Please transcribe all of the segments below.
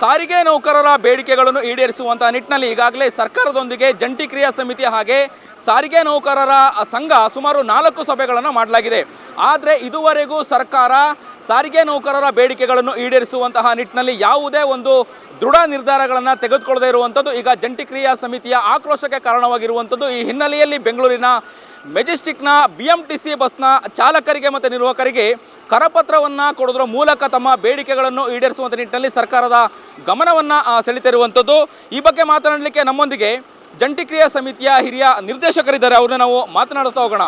ಸಾರಿಗೆ ನೌಕರರ ಬೇಡಿಕೆಗಳನ್ನು ಈಡೇರಿಸುವಂತಹ ನಿಟ್ಟಿನಲ್ಲಿ ಈಗಾಗಲೇ ಸರ್ಕಾರದೊಂದಿಗೆ ಜಂಟಿ ಕ್ರಿಯಾ ಸಮಿತಿ ಹಾಗೆ ಸಾರಿಗೆ ನೌಕರರ ಸಂಘ ಸುಮಾರು ನಾಲ್ಕು ಸಭೆಗಳನ್ನು ಮಾಡಲಾಗಿದೆ. ಆದರೆ ಇದುವರೆಗೂ ಸರ್ಕಾರ ಸಾರಿಗೆ ನೌಕರರ ಬೇಡಿಕೆಗಳನ್ನು ಈಡೇರಿಸುವಂತಹ ನಿಟ್ಟಿನಲ್ಲಿ ಯಾವುದೇ ಒಂದು ದೃಢ ನಿರ್ಧಾರಗಳನ್ನು ತೆಗೆದುಕೊಳ್ಳದೇ ಇರುವಂಥದ್ದು ಈಗ ಜಂಟಿ ಕ್ರಿಯಾ ಸಮಿತಿಯ ಆಕ್ರೋಶಕ್ಕೆ ಕಾರಣವಾಗಿರುವಂಥದ್ದು. ಈ ಹಿನ್ನೆಲೆಯಲ್ಲಿ ಬೆಂಗಳೂರಿನ ಮೆಜೆಸ್ಟಿಕ್ನ ಬಿ ಎಂ ಟಿ ಸಿ ಬಸ್ನ ಚಾಲಕರಿಗೆ ಮತ್ತು ನಿರ್ವಾಹಕರಿಗೆ ಕರಪತ್ರವನ್ನು ಕೊಡೋದ್ರ ಮೂಲಕ ತಮ್ಮ ಬೇಡಿಕೆಗಳನ್ನು ಈಡೇರಿಸುವಂಥ ನಿಟ್ಟಿನಲ್ಲಿ ಸರ್ಕಾರದ ಗಮನವನ್ನು ಸೆಳೆತಿರುವಂಥದ್ದು ಈ ಬಗ್ಗೆ ಮಾತನಾಡಲಿಕ್ಕೆ ನಮ್ಮೊಂದಿಗೆ ಜಂಟಿ ಕ್ರಿಯಾ ಸಮಿತಿಯ ಹಿರಿಯ ನಿರ್ದೇಶಕರಿದ್ದಾರೆ. ಅವ್ರನ್ನ ನಾವು ಮಾತನಾಡ್ತಾ ಹೋಗೋಣ.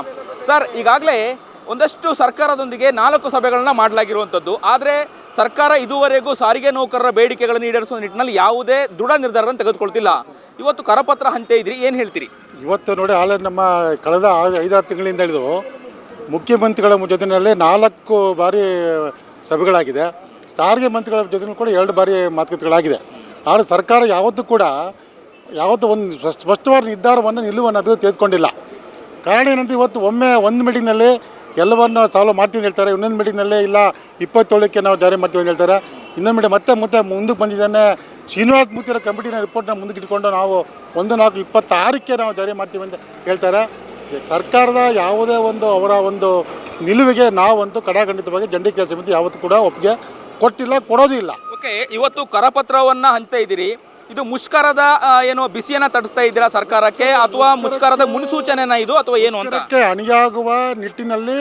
ಸರ್, ಈಗಾಗಲೇ ಒಂದಷ್ಟು ಸರ್ಕಾರದೊಂದಿಗೆ ನಾಲ್ಕು ಸಭೆಗಳನ್ನ ಮಾಡಲಾಗಿರುವಂಥದ್ದು. ಆದರೆ ಸರ್ಕಾರ ಇದುವರೆಗೂ ಸಾರಿಗೆ ನೌಕರರ ಬೇಡಿಕೆಗಳನ್ನು ಈಡೇರಿಸುವ ನಿಟ್ಟಿನಲ್ಲಿ ಯಾವುದೇ ದೃಢ ನಿರ್ಧಾರವನ್ನು ತೆಗೆದುಕೊಳ್ತಿಲ್ಲ. ಇವತ್ತು ಕರಪತ್ರ ಹಂತೆ ಇದ್ರಿ, ಏನು ಹೇಳ್ತೀರಿ? ಇವತ್ತು ನೋಡಿ ಆಲ್ರೆಡಿ ನಮ್ಮ ಕಳೆದ ಐದಾರು ತಿಂಗಳಿಂದ ಹಿಡಿದು ಮುಖ್ಯಮಂತ್ರಿಗಳ ಜೊತೆಯಲ್ಲಿ ನಾಲ್ಕು ಬಾರಿ ಸಭೆಗಳಾಗಿದೆ. ಸಾರಿಗೆ ಮಂತ್ರಿಗಳ ಜೊತೆ ಕೂಡ ಎರಡು ಬಾರಿ ಮಾತುಕತೆಗಳಾಗಿದೆ. ಆದರೆ ಸರ್ಕಾರ ಯಾವತ್ತೂ ಕೂಡ ಯಾವತ್ತೂ ಒಂದು ಸ್ಪಷ್ಟ- ಸ್ಪಷ್ಟವಾದ ನಿರ್ಧಾರವನ್ನು ನಿಲ್ಲುವನ್ನು ತೆಗೆದುಕೊಂಡಿಲ್ಲ. ಕಾರಣ ಏನಂತ ಇವತ್ತು ಒಮ್ಮೆ ಒಂದು ಮೀಟಿಂಗ್ನಲ್ಲಿ ಎಲ್ಲವನ್ನು ಸಾಲ್ವ್ ಮಾಡ್ತೀವಿ ಅಂತ ಹೇಳ್ತಾರೆ. ಇನ್ನೊಂದು ಮೀಟಿಂಗ್ನಲ್ಲಿ ಇಲ್ಲ, ಇಪ್ಪತ್ತೇಳಕ್ಕೆ ನಾವು ಜಾರಿ ಮಾಡ್ತೀವಿ ಅಂತ ಹೇಳ್ತಾರೆ. ಇನ್ನೊಂದು ಮೀಟಿಂಗ್ ಮತ್ತೆ ಮತ್ತೆ ಮುಂದಕ್ಕೆ ಬಂದಿದ್ದಾನೆ. ಶ್ರೀನಿವಾಸ್ ಮೂರ್ತಿರ ಕಮಿಟಿನ ರಿಪೋರ್ಟ್ನ ಮುಂದಕ್ಕೆ ಇಟ್ಕೊಂಡು ನಾವು ಒಂದು ನಾಲ್ಕು ಇಪ್ಪತ್ತಾರಕ್ಕೆ ನಾವು ಜಾರಿ ಮಾಡ್ತೀವಿ ಅಂತ ಹೇಳ್ತಾರೆ. ಸರ್ಕಾರದ ಯಾವುದೇ ಒಂದು ಅವರ ಒಂದು ನಿಲುವಿಗೆ ನಾವಂತೂ ಕಡಾಖಂಡಿತವಾಗಿ ಜಂಡಿ ಕೆಲಸ ಸಮಿತಿ ಯಾವತ್ತೂ ಕೂಡ ಒಪ್ಪಿಗೆ ಕೊಟ್ಟಿಲ್ಲ, ಕೊಡೋದೂ ಇಲ್ಲ. ಓಕೆ ಇವತ್ತು ಕರಪತ್ರವನ್ನು ಹಂತ ಇದ್ದೀರಿ. ಇದು ಮುಷ್ಕರದ ಏನು ಬಿಸಿಯನ್ನ ತಡಿಸ್ತಾ ಇದ್ದೀರಾ ಸರ್ಕಾರಕ್ಕೆ ಅಥವಾ ಮುಷ್ಕರದ ಮುನ್ಸೂಚನೆನ ಇದು ಅಥವಾ ಏನು ಅಂತ? ಅಣಿಯಾಗುವ ನಿಟ್ಟಿನಲ್ಲಿ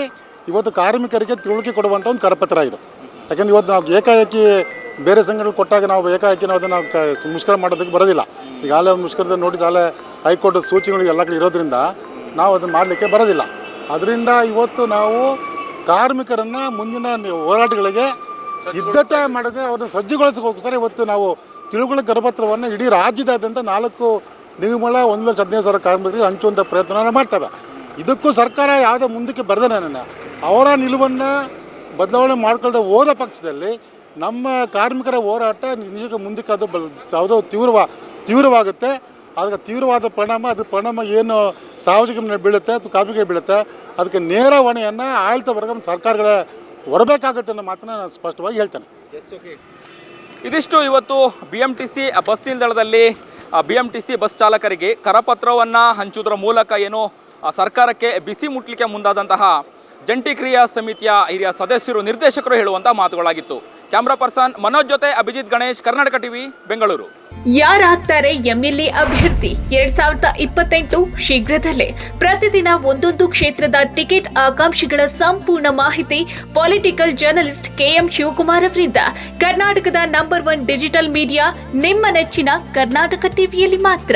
ಇವತ್ತು ಕಾರ್ಮಿಕರಿಗೆ ತಿಳುವಳಿಕೆ ಕೊಡುವಂಥ ಒಂದು ಕರಪತ್ರ ಇದು. ಯಾಕಂದ್ರೆ ಇವತ್ತು ನಾವು ಏಕಾಏಕಿ ಬೇರೆ ಸಂಘಗಳು ಕೊಟ್ಟಾಗ ನಾವು ಏಕಾಏಕಿ ನಾವು ಅದನ್ನು ಮುಷ್ಕರ ಮಾಡೋದಕ್ಕೆ ಬರೋದಿಲ್ಲ. ಈಗ ಒಂದು ಮುಷ್ಕರದ ನೋಟಿಸ್ ಆಗಲೇ ಹೈಕೋರ್ಟ್ ಸೂಚನೆಗಳು ಎಲ್ಲ ಕಡೆ ಇರೋದ್ರಿಂದ ನಾವು ಅದನ್ನು ಮಾಡಲಿಕ್ಕೆ ಬರೋದಿಲ್ಲ. ಅದರಿಂದ ಇವತ್ತು ನಾವು ಕಾರ್ಮಿಕರನ್ನು ಮುಂದಿನ ಹೋರಾಟಗಳಿಗೆ ಸಿದ್ಧತೆ ಮಾಡೋಕ್ಕೆ ಅವ್ರನ್ನ ಸಜ್ಜುಗೊಳಿಸೋಕ್ಕೋಸ್ಕರ ಇವತ್ತು ನಾವು ತಿಳುಗಳ ಕರಪತ್ರವನ್ನು ಇಡೀ ರಾಜ್ಯದಾದ್ಯಂತ ನಾಲ್ಕು ನಿಗಮಗಳ ಒಂದು ಲಕ್ಷ ಹದಿನೈದು ಸಾವಿರ ಕಾರ್ಮಿಕರಿಗೆ ಹಂಚುವಂಥ ಪ್ರಯತ್ನ ಮಾಡ್ತವೆ. ಇದಕ್ಕೂ ಸರ್ಕಾರ ಯಾವುದೇ ಮುಂದಕ್ಕೆ ಬರೆದ ನನ್ನ ಅವರ ನಿಲುವನ್ನು ಬದಲಾವಣೆ ಮಾಡ್ಕೊಳ್ಳದೆ ಹೋದ ಪಕ್ಷದಲ್ಲಿ ನಮ್ಮ ಕಾರ್ಮಿಕರ ಹೋರಾಟ ನಿಜಕ್ಕೆ ಮುಂದಕ್ಕೆ ಅದು ಯಾವುದೋ ತೀವ್ರವ, ತೀವ್ರವಾಗುತ್ತೆ. ಅದಕ್ಕೆ ತೀವ್ರವಾದ ಪರಿಣಾಮ ಅದು ಪರಿಣಾಮ ಏನು ಸಾರ್ವಜನಿಕ ಬೀಳುತ್ತೆ ಅಥವಾ ಕಾರ್ಮಿಕರಿಗೆ ಬೀಳುತ್ತೆ, ಅದಕ್ಕೆ ನೇರ ಹೊಣೆಯನ್ನು ಆಡಳಿತ ವರ್ಗ ಸರ್ಕಾರಗಳೇ ಹೊರಬೇಕಾಗುತ್ತೆ ಅನ್ನೋ ಮಾತನ್ನ ನಾನು ಸ್ಪಷ್ಟವಾಗಿ ಹೇಳ್ತೇನೆ. ಇದಿಷ್ಟು ಇವತ್ತು B M T C bus ನಿಲ್ದಾಣದಲ್ಲಿ B M T C bus ಚಾಲಕರಿಗೆ ಕರಪತ್ರವನ್ನು ಹಂಚುವುದರ ಮೂಲಕ ಏನು ಸರ್ಕಾರಕ್ಕೆ ಬಿಸಿ ಮುಟ್ಲಿಕ್ಕೆ ಮುಂದಾದಂತಹ ಜಂಟಿ ಕ್ರಿಯಾ ಸಮಿತಿಯ ಹಿರಿಯ ಸದಸ್ಯರು, ನಿರ್ದೇಶಕರು ಹೇಳುವಂಥ ಮಾತುಗಳಾಗಿತ್ತು. ಕ್ಯಾಮ್ರಾ ಪರ್ಸನ್ ಮನೋಜ್ ಜೊತೆ ಅಭಿಜಿತ್ ಗಣೇಶ್, ಕರ್ನಾಟಕ ಟಿವಿ, ಬೆಂಗಳೂರು. ಯಾರಾಗ್ತಾರೆ ಎಂಎಲ್ಎ ಅಭ್ಯರ್ಥಿ ಎರಡ್ ಸಾವಿರದ ಇಪ್ಪತ್ತೆಂಟು ಶೀಘ್ರದಲ್ಲೇ. ಪ್ರತಿದಿನ ಒಂದೊಂದು ಕ್ಷೇತ್ರದ ಟಿಕೆಟ್ ಆಕಾಂಕ್ಷಿಗಳ ಸಂಪೂರ್ಣ ಮಾಹಿತಿ ಪೊಲಿಟಿಕಲ್ ಜರ್ನಲಿಸ್ಟ್ ಕೆಎಂ ಶಿವಕುಮಾರ್ ಅವರಿಂದ. ಕರ್ನಾಟಕದ ನಂಬರ್ ಒನ್ ಡಿಜಿಟಲ್ ಮೀಡಿಯಾ, ನಿಮ್ಮ ನೆಚ್ಚಿನ ಕರ್ನಾಟಕ ಟಿವಿಯಲ್ಲಿ ಮಾತ್ರ.